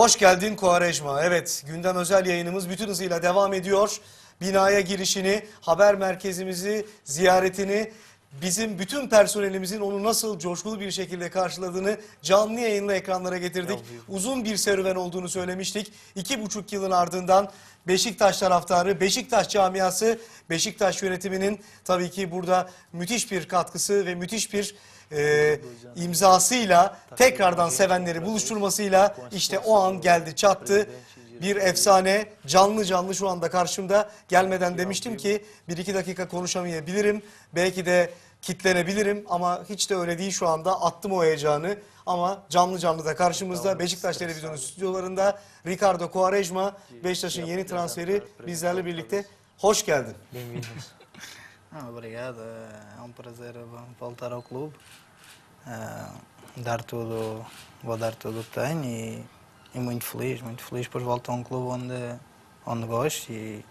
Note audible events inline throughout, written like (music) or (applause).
Hoş geldin Kovarejma. Evet gündem özel yayınımız bütün hızıyla devam ediyor. Binaya girişini, haber merkezimizi, ziyaretini, bizim bütün personelimizin onu nasıl coşkulu bir şekilde karşıladığını canlı yayınla ekranlara getirdik. Uzun bir serüven olduğunu söylemiştik. İki buçuk yılın ardından Beşiktaş taraftarı, Beşiktaş camiası, Beşiktaş yönetiminin tabii ki burada müthiş bir katkısı ve müthiş bir e, imzasıyla tekrardan sevenleri buluşturmasıyla işte o an geldi çattı. Bir efsane canlı canlı şu anda karşımda gelmeden demiştim ki bir iki dakika konuşamayabilirim. Belki de kitlenebilirim ama hiç de öyle değil şu anda attım o heyecanı. Ama canlı canlı da karşımızda Beşiktaş Televizyonu stüdyolarında Ricardo Quaresma Beşiktaş'ın yeni transferi bizlerle birlikte. Hoş geldin. Ah, obrigado, é um prazer voltar ao clube, dar tudo, vou dar tudo o que tenho e, e muito feliz, muito feliz por voltar a um clube onde, onde gosto e,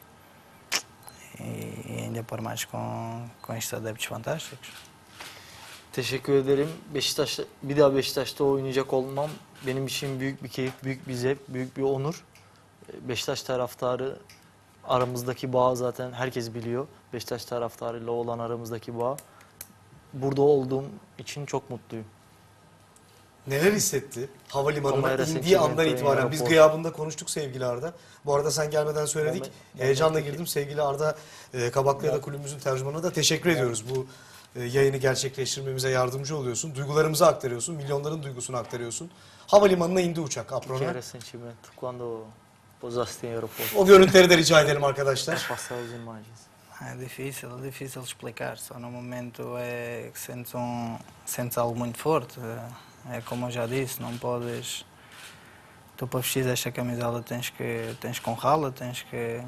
e, e ainda por mais com, com estes adeptos fantásticos. Teşekkür ederim. Beşiktaş bir daha Beşiktaş'ta oynayacak olmam benim için büyük bir keyif, büyük bir zevk, büyük bir onur. Beşiktaş taraftarı aramızdaki bağ zaten herkes biliyor. Beşiktaş taraftarıyla olan aramızdaki bağ. Burada olduğum için çok mutluyum. Neler hissetti havalimanına Kamera indiği andan itibaren? Biz aeroport. gıyabında konuştuk sevgili Arda. Bu arada sen gelmeden söyledik. Heyecanla girdim. Sevgili Arda e, Kabaklı'ya da kulübümüzün tercümanına da teşekkür ediyoruz. Bu e, yayını gerçekleştirmemize yardımcı oluyorsun. Duygularımızı aktarıyorsun. Milyonların duygusunu aktarıyorsun. Havalimanına indi uçak aprona. recentemente, quando posaste em aeroporto. O görüntüleri de rica edelim arkadaşlar. Passar as imagens. É difícil, é difícil explicar, só no momento é que sentes, um, sentes algo muito forte. É, é como eu já disse, não podes. Tu para vestir esta camisola tens que, tens que honrá-la, tens que,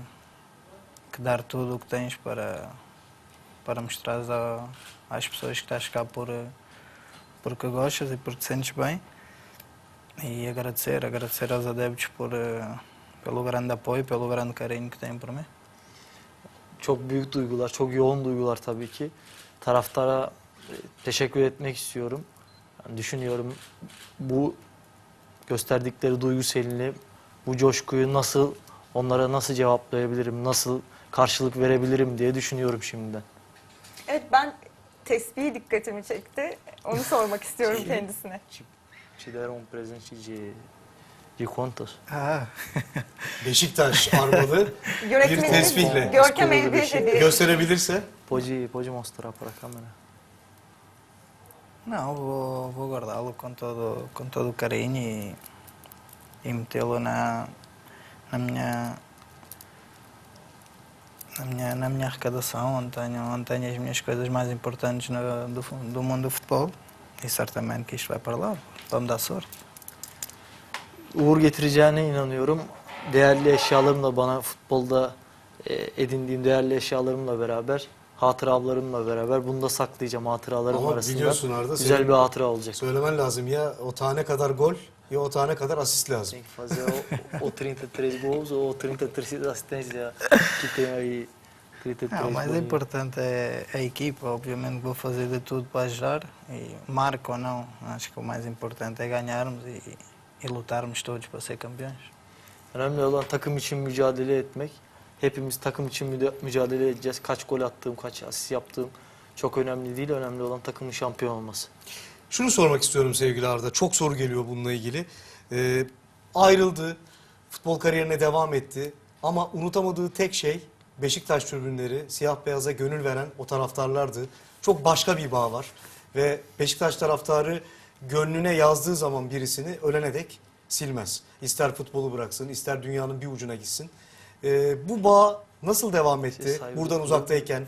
que dar tudo o que tens para, para mostrares a, às pessoas que estás cá por, porque gostas e porque te sentes bem. E agradecer, agradecer aos adeptos por, eh, pelo grande apoio, pelo grande carinho que têm por mim. Çok büyük duygular, çok yoğun duygular tabii ki. Taraftara e, teşekkür etmek istiyorum. Yani düşünüyorum bu gösterdikleri duygu selini, bu coşkuyu nasıl onlara nasıl cevaplayabilirim, nasıl karşılık verebilirim diye düşünüyorum şimdiden. Evet ben tesbih dikkatimi çekti. Onu sormak istiyorum kendisine. Presente de, de contas. Ah, (laughs) Beşiktaş armalı (laughs) bir Yönetmenimiz tesbihle Görkem Böyle bir Elbiye şey. dedi. gösterebilirse. Pode, pode mostrar para a câmera. não, vou, vou guardá-lo com todo, com todo o carinho e, e metê-lo na, na minha. Na minha, na minha arrecadação, onde tenho, onde tenho as minhas coisas mais importantes no, do, fu- do mundo do futebol. E certamente que isto vai para lá, me dar sorte. Uğur getireceğine inanıyorum. Değerli eşyalarımla bana futbolda e, edindiğim değerli eşyalarımla beraber, hatıralarımla beraber bunu da saklayacağım hatıralarım Ama arasında. biliyorsun Arda, Güzel senin- bir hatıra olacak. Söylemen lazım ya o tane kadar gol ya o tane kadar asist lazım. Tem que fazer o, o 33 gols ou o 33 assistências que tem aí. 33 Não, o mais gols. importante é a equipa. Obviamente que vou fazer de tudo para ajudar. E marco ou não, acho que o mais importante é ganharmos e, e lutarmos todos para ser campeões. Önemli olan takım için mücadele etmek. Hepimiz takım için mücadele edeceğiz. Kaç gol attığım, kaç asist yaptığım çok önemli değil. Önemli olan takımın şampiyon olması. Şunu sormak istiyorum sevgili Arda. Çok soru geliyor bununla ilgili. Ee, ayrıldı, futbol kariyerine devam etti. Ama unutamadığı tek şey Beşiktaş tribünleri, siyah beyaza gönül veren o taraftarlardı. Çok başka bir bağ var. Ve Beşiktaş taraftarı gönlüne yazdığı zaman birisini ölene dek silmez. İster futbolu bıraksın, ister dünyanın bir ucuna gitsin. Ee, bu bağ nasıl devam etti sahibi- buradan uzaktayken?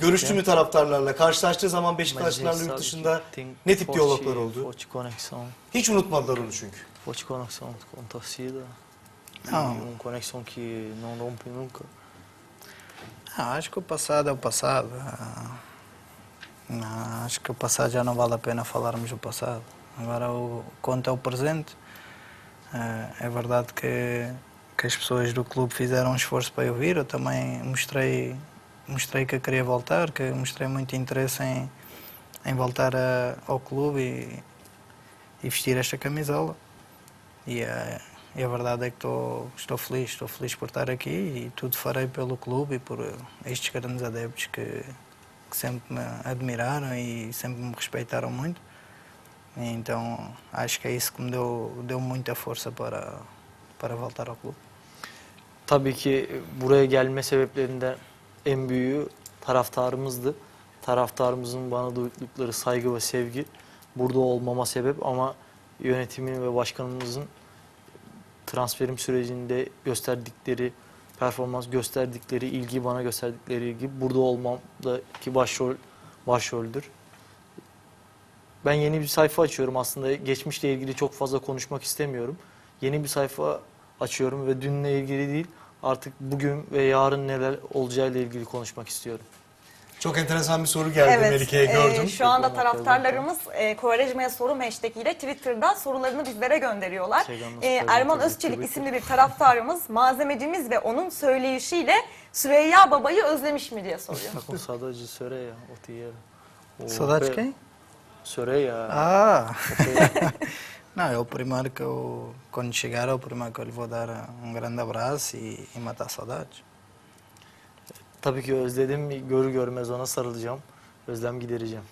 Görüştü mü taraftarlarla? Karşılaştığı zaman Beşiktaşlılarla yurt dışında ne tip diyaloglar oldu? Hiç unutmadılar onu çünkü. forte conexão com torcida. Não. uma conexão que não rompe nunca. Ah, acho que o passado é o passado. Ah, não, acho que o passado já não vale a pena falarmos do passado. Agora o conta é o presente. Ah, é verdade que, que as pessoas do clube fizeram um esforço para eu vir. Eu também mostrei, mostrei que eu queria voltar, que mostrei muito interesse em, em voltar a- ao clube e, e vestir esta camisola. E, ah, e a verdade é que estou, estou feliz, estou feliz por estar aqui e tudo farei pelo clube e por estes grandes adeptos que, que sempre me admiraram e sempre me respeitaram muito. E então acho que é isso que me deu, deu muita força para, para voltar ao clube. Tabii ki buraya gelme sebeplerinden en büyüğü taraftarımızdı. Taraftarımızın bana duydukları saygı ve sevgi burada olmama sebep ama yönetimin ve başkanımızın transferim sürecinde gösterdikleri performans gösterdikleri ilgi bana gösterdikleri ilgi burada olmamdaki başrol başroldür. Ben yeni bir sayfa açıyorum aslında geçmişle ilgili çok fazla konuşmak istemiyorum. Yeni bir sayfa açıyorum ve dünle ilgili değil artık bugün ve yarın neler olacağıyla ilgili konuşmak istiyorum. Çok enteresan bir soru geldi Melike'ye e, gördüm. şu anda taraftarlarımız e, Kovarejma'ya sorum hashtag ile Twitter'da sorularını bizlere gönderiyorlar. Instagram'da E, Erman Özçelik isimli bir taraftarımız malzemecimiz ve onun söyleyişiyle Süreyya Baba'yı özlemiş mi diye soruyor. (laughs) Sadece Söreya o. O Saudades quem? Söreya. Ah! (laughs) Não, o primeiro que eu, quando chegar, primeiro que eu lhe vou dar um grande abraço e, e matar saudades. Tabii ki özledim. Görür görmez ona sarılacağım. Özlem gidereceğim.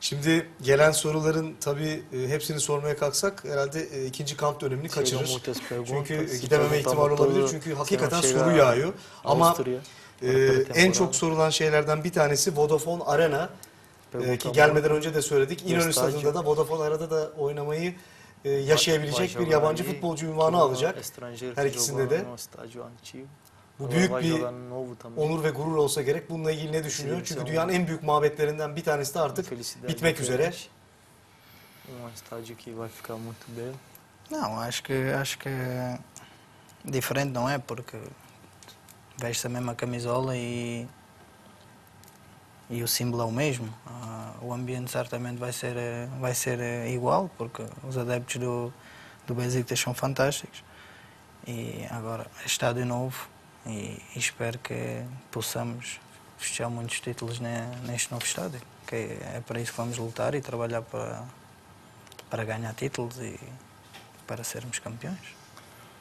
Şimdi gelen soruların tabii e, hepsini sormaya kalksak herhalde e, ikinci kamp dönemini Chegam kaçırır. Çünkü gidememe ihtimali olabilir çünkü hakikaten soru yağıyor. Ama e, en çok sorulan şeylerden bir tanesi Vodafone Arena. E, ki gelmeden önce de söyledik. İnönü. Stadı'nda da Vodafone Arena'da da oynamayı e, yaşayabilecek bir yabancı futbolcu ünvanı alacak. Her ikisinde de. Bu büyük vai bir onur ve gurur olsa gerek. Bununla ilgili ne düşünüyor? Çünkü dünyanın en büyük mabetlerinden bir tanesi de artık Felicidade bitmek üzere. Um estádio que vai ficar muito belo. Não, acho que acho que diferente não é porque veste a mesma camisola e e o símbolo é o mesmo. Ah, o ambiente certamente vai ser vai ser igual porque os adeptos do do Besiktas são fantásticos e agora estádio novo e, e espero que possamos festejar muitos títulos ne- neste novo estádio que é para isso que vamos lutar e trabalhar para para ganhar títulos e para sermos campeões.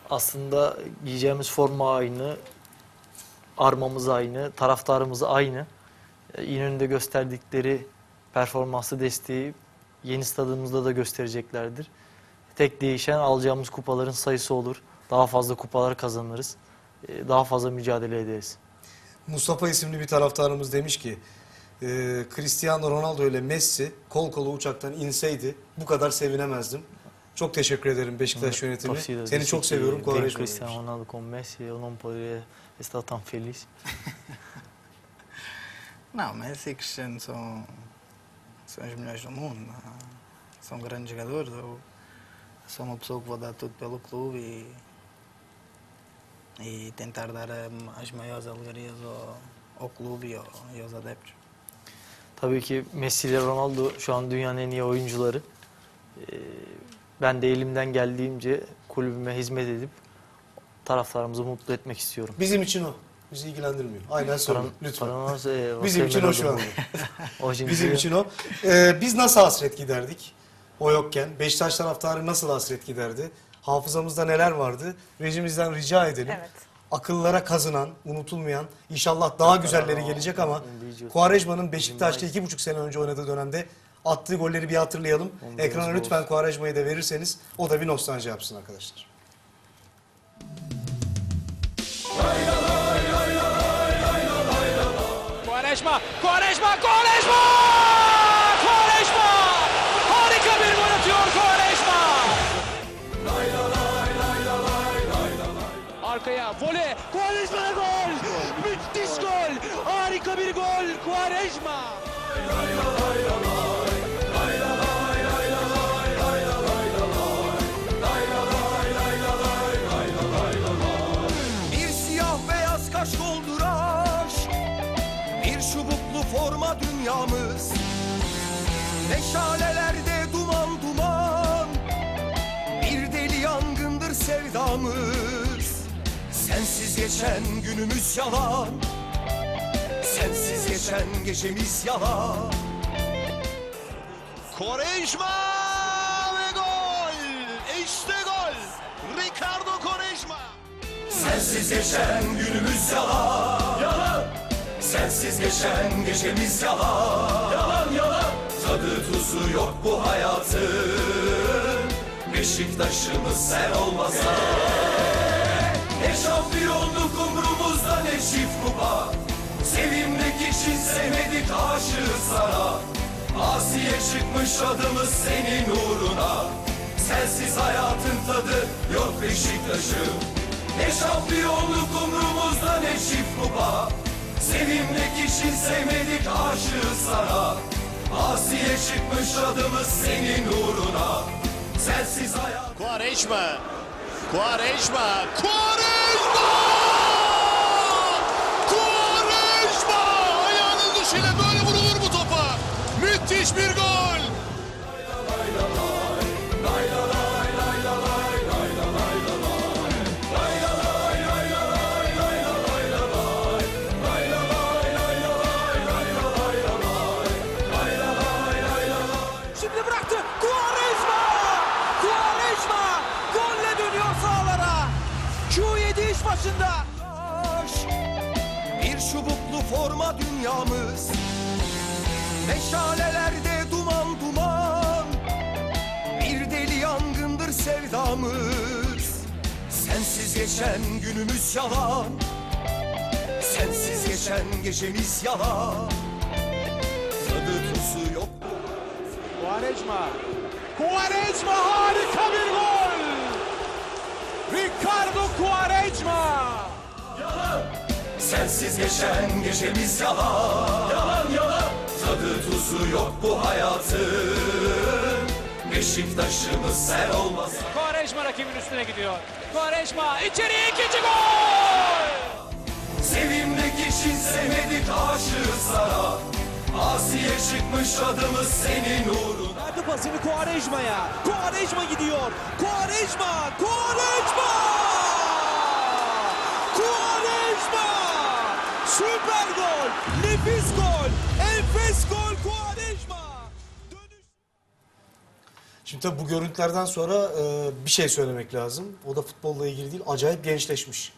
Aslında giyeceğimiz forma aynı, armamız aynı, taraftarımız aynı. Ee, İnönü'nde gösterdikleri performanslı desteği yeni stadımızda da göstereceklerdir. Tek değişen alacağımız kupaların sayısı olur. Daha fazla kupalar kazanırız. Ee, Daha fazla mücadele ederiz. Mustafa isimli bir taraftarımız demiş ki e, Cristiano Ronaldo ile Messi kol kola uçaktan inseydi bu kadar sevinemezdim. Çok teşekkür ederim Beşiktaş yönetimi. Seni çok seviyorum Quaresma demiş. Cristiano Ronaldo com Messi, eu não poderia estar tão feliz. (laughs) Não, Messi e Cristiano são, são os melhores do mundo. São grandes jogadores. Eu sou uma pessoa que vou dar tudo pelo clube e, e tentar dar as maiores alegrias ao, ao clube e, ao, e aos adeptos. Tabii ki Messi ile Ronaldo şu an dünyanın en iyi oyuncuları. Ee, Ben de elimden geldiğince kulübüme hizmet edip taraftarımızı mutlu etmek istiyorum. Bizim için o. Bizi ilgilendirmiyor. Aynen Para- lütfen. nós é- Bizim için o melhor şu do an. mundo. Hoje em Bizim için o. Ee, biz nasıl hasret giderdik? O yokken. Beşiktaş taraftarı nasıl hasret giderdi? Hafızamızda neler vardı? Rejimizden rica edelim. Evet. Akıllara kazınan, unutulmayan, inşallah daha güzelleri gelecek ama Quaresma'nın Beşiktaş'ta iki buçuk sene önce oynadığı dönemde attığı golleri bir hatırlayalım. Ekrana lütfen Quaresma'yı da verirseniz o da bir nostalji yapsın arkadaşlar. Quaresma, Quaresma! Quaresma! Dünyamız. Meşalelerde duman duman Bir deli yangındır sevdamız. Sensiz geçen günümüz yalan Sensiz geçen gecemiz yalan. Quaresma ve gol! İşte gol! Rick Sensiz geçen günümüz Yalan Sensiz geçen gecemiz yalan Yalan yalan. Tadı tuzu yok bu hayatın. Beşiktaş'ımız sen olmasa. Ne şampiyonluk umrumuzda ne çift kupa. Sevinmek için sevmedik aşığız sana. Asiye çıkmış adımız senin uğruna. Sensiz hayatın tadı yok Beşiktaş'ım Ne şampiyonluk umrumuzda ne çift kupa Sevinmek için sevmedik aşığız sana Asiye çıkmış adımız senin uğruna Sensiz hayat Quaresma. Quaresma. Quaresma! Quaresma! Ayağının dışıyla böyle vurulur bu topa. Müthiş bir gol. Başında. Bir çubuklu forma dünyamız. Meşalelerde duman duman. Bir deli yangındır sevdamız. Sensiz geçen günümüz yalan. Sensiz geçen gecemiz yalan. Tadı tuzu yok. Quaresma. Quaresma harika bir gol. Ricardo Quaresma. Sensiz geçen gecemiz yalan Yalan yalan Tadı tuzu yok bu hayatın Beşiktaş'ımız sen olmasa Quaresma rakibin üstüne gidiyor. Quaresma içeriye ikinci gol. Sevinmek için sevmedik aşığız sana Asiye çıkmış adımız senin uğruna Verdi pasını Quaresma'ya. Quaresma gidiyor. Quaresma! Quaresma! Quaresma! Süper gol! Nefis gol! Enfes gol Quaresma! Dönüş Şimdi tabii bu görüntülerden sonra e, bir şey söylemek lazım. O da futbolla ilgili değil. Acayip gençleşmiş.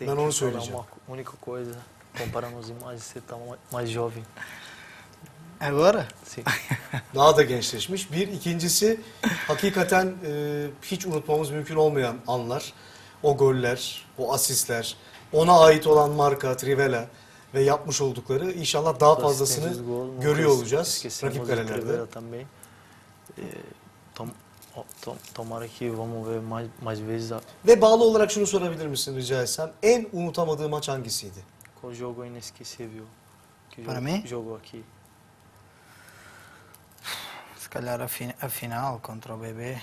Ben onu söyleyeceğim. Uma única coisa, comparando as imagens, você tá ma- mais jovem. Agora? Sim. (laughs) Daha da gençleşmiş. Bir. ikincisi hakikaten e, hiç unutmamız mümkün olmayan anlar. O goller, o asistler, ona ait olan marka, Trivela ve yapmış oldukları inşallah daha fazlasını görüyor olacağız rakip de kalelerde. Também. Tom, tomara que vamos ver mais, mais vezes Ve bağlı olarak şunu sorabilir misin rica etsem? En unutamadığı maç hangisiydi? qual jogo inesquecível que Para mim? jogou aqui. Calhar a, fi- a final contra o BB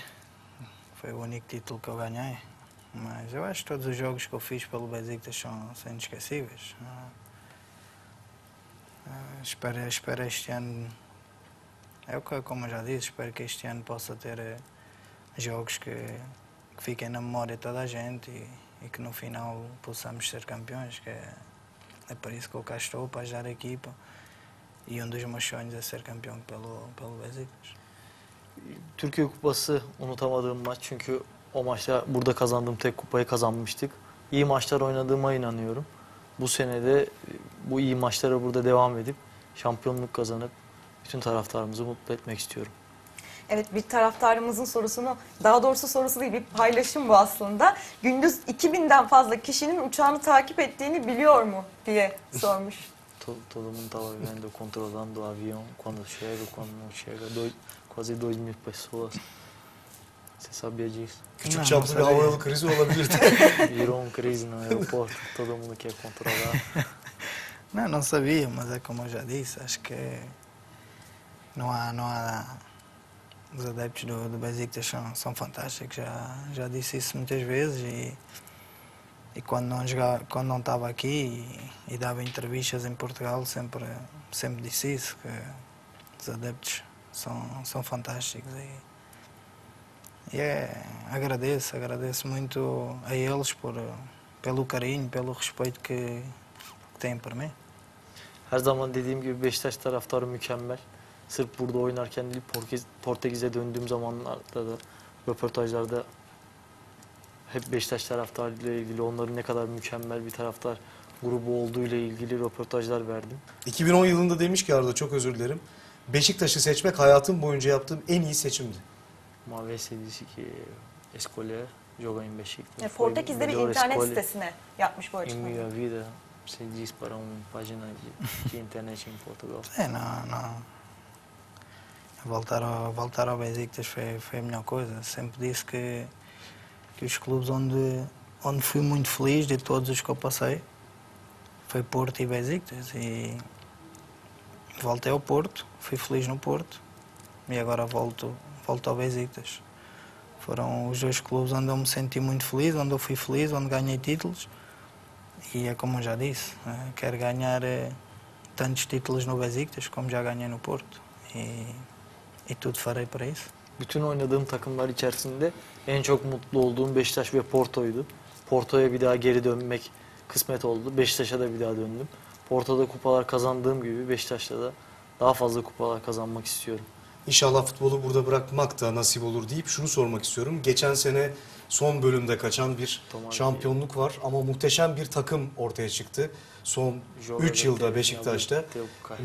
foi o único título que eu ganhei. Mas eu acho que todos os jogos que eu fiz pelo Besiktas são, são inesquecíveis. Ah, ah, espero, espero este ano, é que, como eu já disse, espero que este ano possa ter eh, jogos que, que fiquem na memória de toda a gente e, e que no final possamos ser campeões. Que é, é para isso que eu cá estou, para ajudar a equipa. E um dos meus sonhos é ser campeão pelo, pelo Besiktas. Türkiye Kupası unutamadığım maç çünkü o maçta burada kazandığım tek kupayı kazanmıştık. İyi maçlar oynadığıma inanıyorum. Bu sene de e, bu iyi maçlara burada devam edip şampiyonluk kazanıp bütün taraftarımızı mutlu etmek istiyorum. Evet bir taraftarımızın sorusunu daha doğrusu sorusu değil bir paylaşım bu aslında. Gündüz 2000'den fazla kişinin uçağını takip ettiğini biliyor mu diye sormuş. (laughs) To- Todo mundo estava vendo, controlando o avião quando chega, quando não chega. Dois, quase 2 mil pessoas. Você sabia disso? Küçük çaplı bir havayolu krizi olabilirdi. Virou um crise no aeroporto, todo mundo quer controlar. (laughs) Não, não sabia, mas é como eu já disse, acho que não há, não há os adeptos do, do Besiktas são, são fantásticos, já, já disse isso muitas vezes e, e quando não jogava, quando não estava aqui e, e dava entrevistas em Portugal sempre, sempre disse isso, que os adeptos são, são fantásticos e, e é, agradeço, agradeço muito a eles por, pelo carinho, pelo respeito que, que têm por mim. Her zaman dediğim gibi Beşiktaş taraftarı mükemmel. Sırf burada oynarken değil Portekiz, Portekiz'e döndüğüm zamanlarda da röportajlarda hep Beşiktaş taraftarıyla ilgili onların ne kadar mükemmel bir taraftar grubu olduğu ile ilgili röportajlar verdim. 2010 yılında demiş ki Arda çok özür dilerim. Beşiktaş'ı seçmek hayatım boyunca yaptığım en iyi seçimdi. Uma vez se disse que escolher jogar em Beşiktaş E, Portekiz'de bir internet sitesine yapmış bu em açıklamayı. minha vida. Se diz para uma página de, de internet em Portugal. É, não, não. Voltar ao, voltar ao Besiktas foi, foi a melhor coisa. Sempre disse que, que os clubes onde, onde fui muito feliz de todos os que eu passei foi Porto e Besiktas. E voltei ao Porto, fui feliz no Porto e agora volto, volto ao Besiktas. Foram os dois clubes onde eu me senti muito feliz, onde eu fui feliz, onde ganhei títulos. E é como eu já disse, eh, quero ganhar eh, tantos títulos no Besiktas como já ganhei no Porto. E, e tudo farei para isso. Bütün oynadığım takımlar içerisinde en çok mutlu olduğum Beşiktaş ve Porto'ydu. Porto'ya bir daha geri dönmek kısmet oldu. Beşiktaş'a da bir daha döndüm. Porto'da kupalar kazandığım gibi Beşiktaş'ta da daha fazla kupalar kazanmak istiyorum. İnşallah futbolu burada bırakmak da nasip olur deyip şunu sormak istiyorum. Geçen sene son bölümde kaçan bir Tamam. şampiyonluk var ama muhteşem bir takım ortaya çıktı. Son 3 yılda Beşiktaş'ta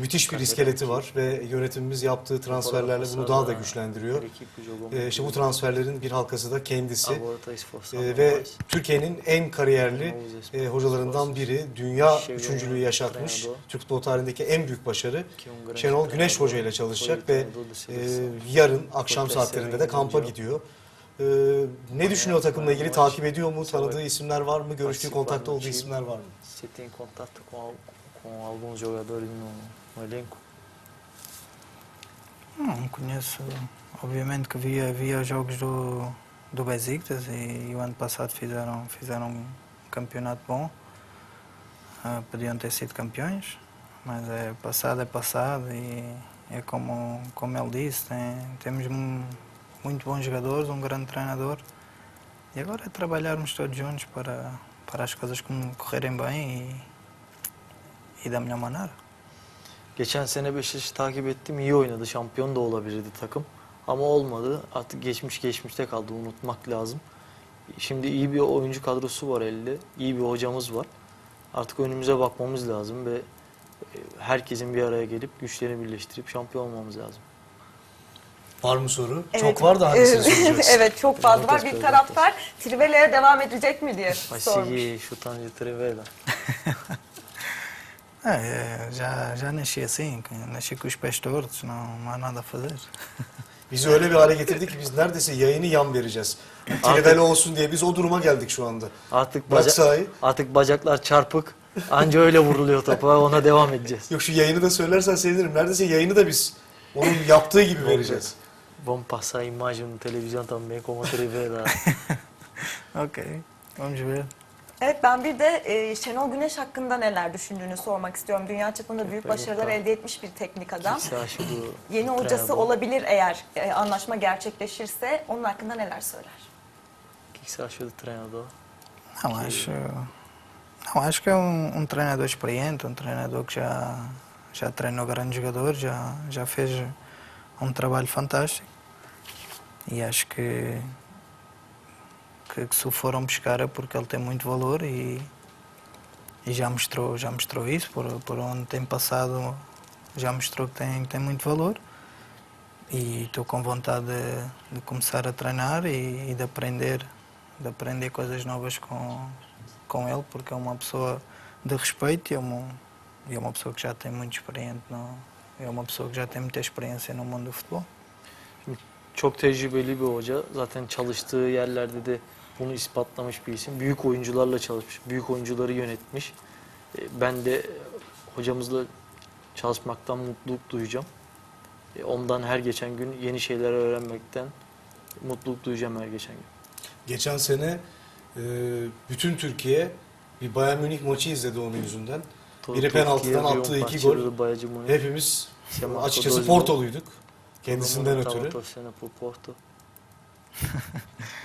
müthiş bir iskeleti var ve yönetimimiz yaptığı transferlerle bunu daha da güçlendiriyor. Ee, işte bu transferlerin bir halkası da kendisi. Ee, ve Türkiye'nin en kariyerli e, hocalarından biri. Dünya üçüncülüğü yaşatmış. Türk futbol tarihindeki en büyük başarı. Şenol Güneş Hoca ile çalışacak ve e, yarın akşam saatlerinde de kampa gidiyor. Ee, ne düşünüyor takımla ilgili? Takip ediyor mu? Tanıdığı isimler var mı? Görüştüğü, kontakta olduğu isimler var mı? Você tem contato com, com alguns jogadores no, no elenco? Não conheço, obviamente que via, via os jogos do, do Besiktas e, o ano passado fizeram, fizeram um campeonato bom. Ah, podiam ter sido campeões, mas é passado é passado e é como, como ele disse, tem- temos muito bons jogadores, um grande treinador e agora é trabalharmos todos juntos para, para as coisas correrem bem e, e da melhor maneira. Geçen sene Beşiktaş'ı takip ettim. iyi oynadı. Şampiyon da olabilirdi takım. Ama olmadı. Artık geçmiş geçmişte kaldı. Unutmak lazım. Şimdi iyi bir oyuncu kadrosu var elde. İyi bir hocamız var. Artık önümüze bakmamız lazım ve e, herkesin bir araya gelip güçlerini birleştirip şampiyon olmamız lazım. Var mı soru? Evet. Çok var da hangisini (laughs) soracağız? evet çok fazla var. Bir taraftar Trivella'ya devam edecek mi diye sormuş. chutando de trivela. É, já, já nasci assim, nasci com os pés tortos, não, não há nada a fazer. Bizi öyle bir hale getirdi ki biz neredeyse yayını yan vereceğiz. Trivela olsun diye biz o duruma geldik şu anda. Artık baca- sahayı. artık bacaklar çarpık. Anca öyle vuruluyor topa. Ona devam edeceğiz. Yok şu yayını da söylersen sevinirim. Neredeyse yayını da biz onun yaptığı gibi vereceğiz. Vamos passar a imagem no televisão também como a Trivela. (laughs) ok, vamos ver. Evet ben bir de e, Şenol Güneş hakkında neler düşündüğünü sormak istiyorum. Dünya çapında büyük başarılar elde etmiş bir teknik adam. (clears throat) Yeni hocası olabilir eğer e, anlaşma gerçekleşirse onun hakkında neler söyler? O que você achou do treinador? Não, acho, não, acho que é um, um treinador experiente, um treinador que já, já treinou grandes jogadores, já, já fez um trabalho fantástico. E acho que, que, que se o foram buscar é porque ele tem muito valor e, e já, mostrou, já mostrou isso, por, por onde tem passado já mostrou que tem, tem muito valor. E estou com vontade de, de começar a treinar e, e de aprender de aprender coisas novas com, com ele, porque é uma pessoa de respeito e é uma, é uma pessoa que já tem muito experiente, no, é uma pessoa que já tem muita experiência no mundo do futebol. Çok tecrübeli bir hoca. Zaten çalıştığı yerlerde de bunu ispatlamış bir isim. Büyük oyuncularla çalışmış. Büyük oyuncuları yönetmiş. E, Ben de hocamızla çalışmaktan mutluluk duyacağım. E, Ondan her geçen gün yeni şeyler öğrenmekten mutluluk duyacağım her geçen gün. Geçen sene e, bütün Türkiye bir Bayern Münih maçı izledi onun yüzünden. Biri penaltıdan attığı iki gol. Hepimiz açıkçası Portoluyduk. Kendisinden ötürü.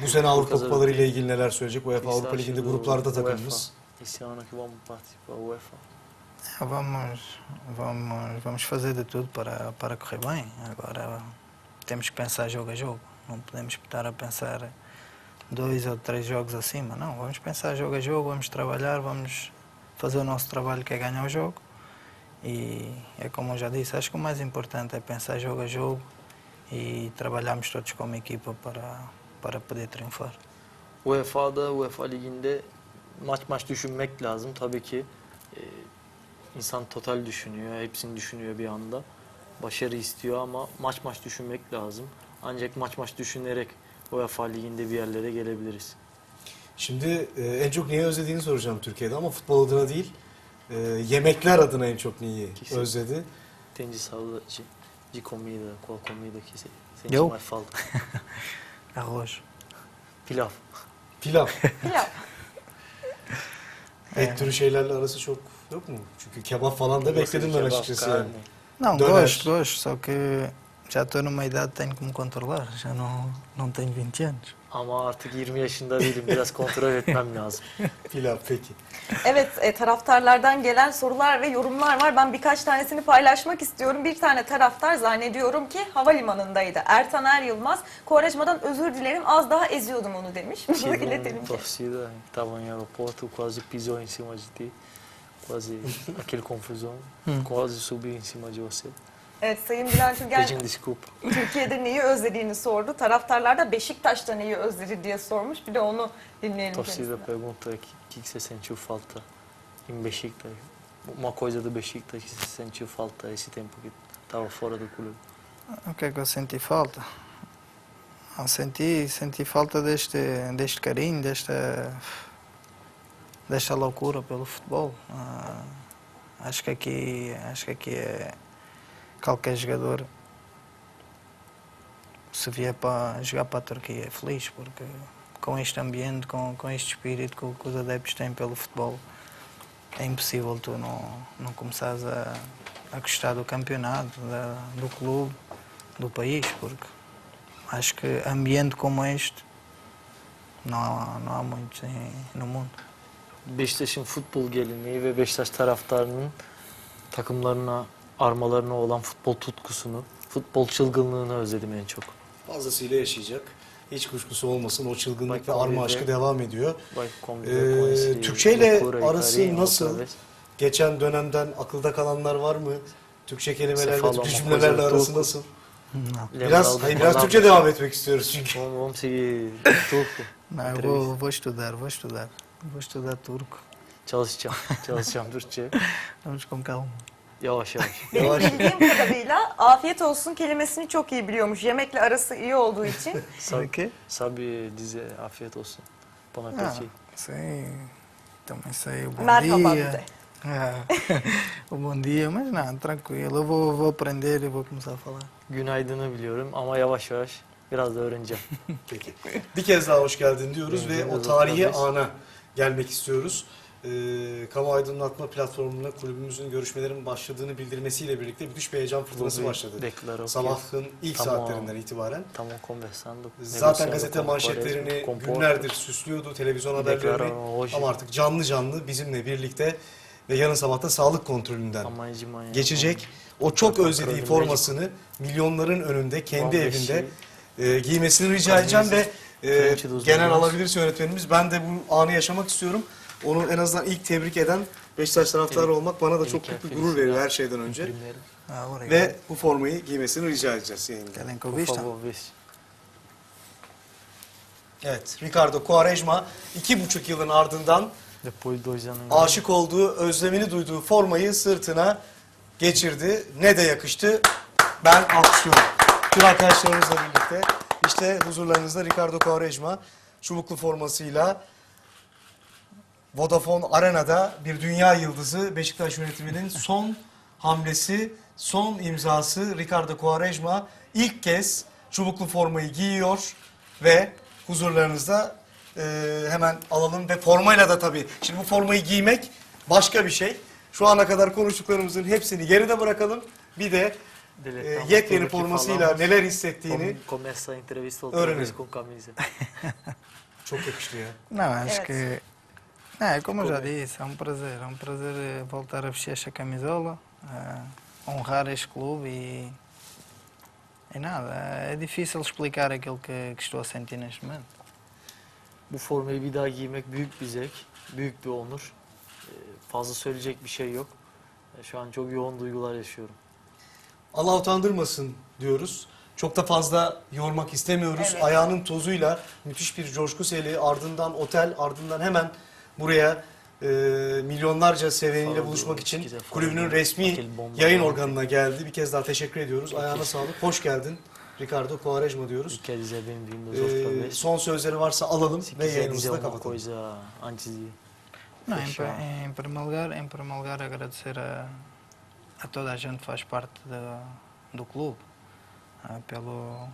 Bu sene Avrupa. Kupaları ile ilgili neler söyleyecek? UEFA Avrupa Ligi'nde gruplarda takımımız. UEFA. Esse ano que vamos (laughs) participar da UEFA. Vamos, vamos, vamos fazer de tudo para, para correr bem. Agora temos que pensar jogo a jogo. Não podemos estar a pensar dois ou três jogos acima. Não, vamos pensar jogo a jogo, vamos trabalhar, vamos fazer o nosso trabalho que é ganhar o jogo. E é como eu já disse, acho que o mais importante é pensar jogo a jogo e trabalharmos todos como equipa para, para poder triunfar. UEFA'da, UEFA Ligi'nde maç maç düşünmek lazım. Tabii ki e, insan total düşünüyor, hepsini düşünüyor bir anda. Başarı istiyor ama maç maç düşünmek lazım. Ancak maç maç düşünerek UEFA Ligi'nde bir yerlere gelebiliriz. Şimdi e, en çok neyi özlediğini soracağım Türkiye'de ama futbol adına değil. E, yemekler adına en çok neyi Kesin. özledi? Entendi saúde de, de comida, qual comida que você sente Eu? mais falta? Arroz. Pilav. (laughs) Pilav. Pilav. Et türü şeylerle arası çok yok mu? Çünkü kebap falan da bekledim ben açıkçası yani. Não, Dólares. gosto, gosto, só que já estou numa idade tenho que me controlar, já não, não tenho 20 anos. Ama artık 20 yaşında değilim. Biraz kontrol etmem lazım. (laughs) Pilav peki. Evet e, taraftarlardan gelen sorular ve yorumlar var. Ben birkaç tanesini paylaşmak istiyorum. Bir tane taraftar zannediyorum ki havalimanındaydı. Ertan Er Yılmaz, Kovarejma'dan özür dilerim az daha eziyordum onu demiş. Bunu iletelim torcida estava em aeroporto, quase pisou em cima de ti. Quase (laughs) aquele confusão. Quase subiu em cima de você. Evet Sayın Bülent Ülgen desculpa. Türkiye'de neyi özlediğini sordu. Taraftarlar da Beşiktaş'ta neyi özledi diye sormuş. Bir de onu dinleyelim Torcida pergunta o que, que você sentiu falta em Beşiktaş. Uma coisa do Beşiktaş que você sentiu falta esse tempo que estava fora do clube. O que é que eu senti falta? Ah, senti, senti falta deste, deste carinho, desta, desta loucura pelo futebol. Ah, acho que aqui, acho que aqui é qualquer jogador se vier para jogar para a Turquia é feliz porque com este ambiente, com, com este espírito que, que os adeptos têm pelo futebol é impossível tu não, não começares a, a gostar do campeonato, da- do clube, do país, porque acho que ambiente como este não há, não há muitos em- no mundo. Beşiktaş'ın futbol geleneği ve Beşiktaş taraftarının takımlarına, armalarına olan futbol tutkusunu, futbol çılgınlığını özledim en çok. Fazlasıyla yaşayacak. Hiç kuşkusu olmasın o çılgınlık ve arma aşkı devam ediyor. Ee, Türkçe ile arası nasıl? Geçen dönemden akılda kalanlar var mı? Türkçe kelimelerle, Türkçe cümlelerle arası nasıl? Biraz, hayır, biraz. Türkçe devam etmek istiyoruz çünkü. Turco. Não, eu vou, vou estudar, vou estudar. Vou estudar turco. Çalışacağım. Çalışacağım Türkçe. Vamos (laughs) com calma. Yavaş yavaş. (laughs) Benim Yavaş. bildiğim kadarıyla afiyet olsun kelimesini çok iyi biliyormuş. Yemekle arası iyi olduğu için. (laughs) Sabe quê? Sabe dizer afiyet olsun. Bon Ah, appétit. sei. Também sei o bom Merhaba bir dia. de. Ah, o bom dia, mas não, tranquilo. Eu vou, vou aprender e vou começar a falar. Günaydın'ı biliyorum ama yavaş yavaş biraz da öğreneceğim. Peki. Bir kez daha hoş geldin diyoruz ve o tarihi ana gelmek istiyoruz. Ee, kamu aydınlatma platformuna kulübümüzün görüşmelerin başladığını bildirmesiyle birlikte müthiş bir heyecan fırtınası başladı. Sabahın ilk Tamam. saatlerinden itibaren. Conversando. Zaten gazete manşetlerini günlerdir süslüyordu, televizyon haberlerini. Ama artık canlı canlı bizimle birlikte ve yarın sabahta sağlık kontrolünden geçecek. O çok özlediği formasını milyonların önünde, kendi evinde Beşik'i e, giymesini rica edeceğim ve e, genel alabilirse yönetmenimiz ben de bu anı yaşamak istiyorum. Onu en azından ilk tebrik eden Beşiktaş taraftarı olmak bana da çok büyük bir gurur veriyor her şeyden önce. Ve bu formayı giymesini rica edeceğiz yayında. Por vista? favor. Evet, Ricardo Quaresma iki buçuk yılın ardından Depois de dois anos. aşık olduğu, özlemini duyduğu formayı sırtına geçirdi. Ne de yakıştı. Ben alkışlıyorum. Tüm arkadaşlarımızla birlikte. İşte huzurlarınızda Ricardo Quaresma çubuklu formasıyla Vodafone Arena'da bir dünya yıldızı Beşiktaş yönetiminin son hamlesi, son imzası Ricardo Quaresma ilk kez çubuklu formayı giyiyor ve huzurlarınızda e, hemen alalım ve formayla da tabii. Şimdi bu formayı giymek başka bir şey. Şu ana kadar konuştuklarımızın hepsini geride bırakalım. Bir de e, yepyeni formasıyla neler hissettiğini Öğrenelim. (laughs) çok yakıştı ya. Não, acho que. É como eu já disse, é um prazer. É um prazer eh, voltar a vestir esta camisola, eh, honrar este clube e. E nada, é difícil explicar aquilo que, que estou a sentir neste momento. Bu formayı bir daha giymek büyük bir zevk, büyük bir onur. Ee, Fazla söyleyecek bir şey yok. Ee, Şu an çok yoğun duygular yaşıyorum. Allah utandırmasın diyoruz. Çok da fazla yormak istemiyoruz. Evet. Ayağının tozuyla müthiş bir coşku seli ardından otel ardından hemen buraya e, milyonlarca seveniyle buluşmak için kulübünün resmi yayın organına geldi. Bir kez daha teşekkür ediyoruz. Ayağına sağlık. Hoş geldin. Ricardo Quaresma diyoruz. Ee, vez. son sözleri varsa alalım ve yayınımızı da kapatalım. de Não, em, em primeiro lugar, em primeiro lugar agradecer a, a toda a gente que faz parte da, do clube ah, pelo,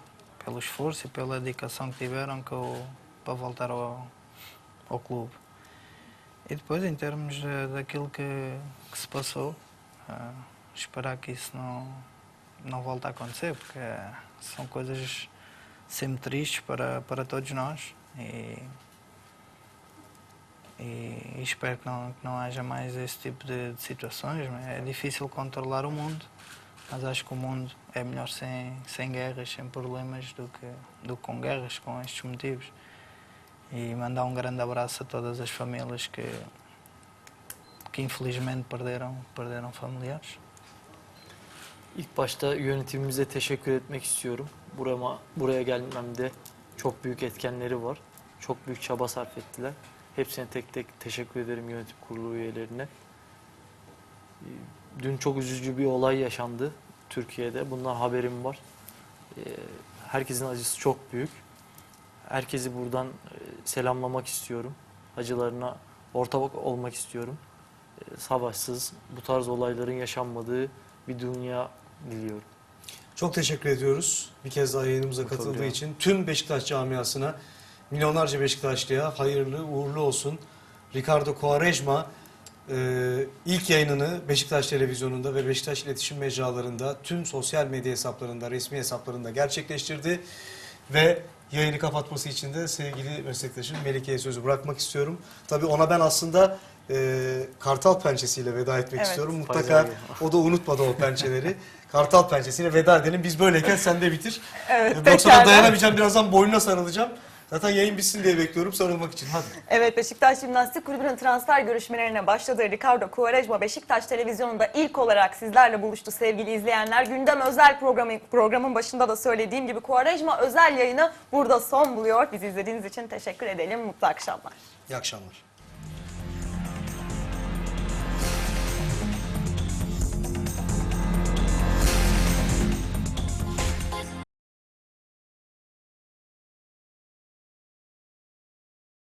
pelo esforço e pela dedicação que tiveram que o- para voltar ao, ao clube. E depois, em termos de- daquilo que, que se passou, ah, esperar que isso não, não volte a acontecer, porque ah, são coisas sempre tristes para, para todos nós. E, e espero que não, que não haja mais esse tipo de, de situações. É difícil controlar o mundo, mas acho que o mundo é melhor sem, sem guerras, sem problemas, do que, do que com guerras, com estes motivos. E mandar um grande abraço a todas as famílias que, que infelizmente perderam, perderam familiares. İlk başta yönetimimize teşekkür etmek istiyorum. Burama, buraya gelmemde çok büyük etkenleri var. Çok büyük çaba sarf ettiler. Hepsine tek tek teşekkür ederim yönetim kurulu üyelerine. Ee, Dün çok üzücü bir olay yaşandı Türkiye'de. Bundan haberim var. Ee, Herkesin acısı çok büyük. Herkesi buradan e, selamlamak istiyorum. Acılarına ortak olmak istiyorum. Ee, Savaşsız, bu tarz olayların yaşanmadığı bir dünya diliyorum. Çok teşekkür ediyoruz bir kez daha yayınımıza Çok katıldığı ol. için. Tüm Beşiktaş camiasına, milyonlarca Beşiktaşlıya hayırlı uğurlu olsun. Ricardo Quaresma e, ilk yayınını Beşiktaş televizyonunda ve Beşiktaş iletişim mecralarında tüm sosyal medya hesaplarında, resmi hesaplarında gerçekleştirdi. Ve yayını kapatması için de sevgili meslektaşım Melike'ye sözü bırakmak istiyorum. Tabii ona ben aslında e, kartal pençesiyle veda etmek Evet. istiyorum. Mutlaka o da unutmadı o pençeleri. (laughs) Kartal pençesiyle veda edelim. Biz böyleyken sen de bitir. Evet, Yoksa ben pekala. dayanamayacağım. Birazdan boynuna sarılacağım. Zaten yayın bitsin diye bekliyorum sarılmak için. Hadi. Evet Beşiktaş Jimnastik Kulübü'nün transfer görüşmelerine başladığı Ricardo Quaresma Beşiktaş televizyonunda ilk olarak sizlerle buluştu sevgili izleyenler. Gündem özel programı, programın başında da söylediğim gibi Quaresma özel yayını burada son buluyor. Bizi izlediğiniz için teşekkür edelim. Mutlu akşamlar. İyi akşamlar.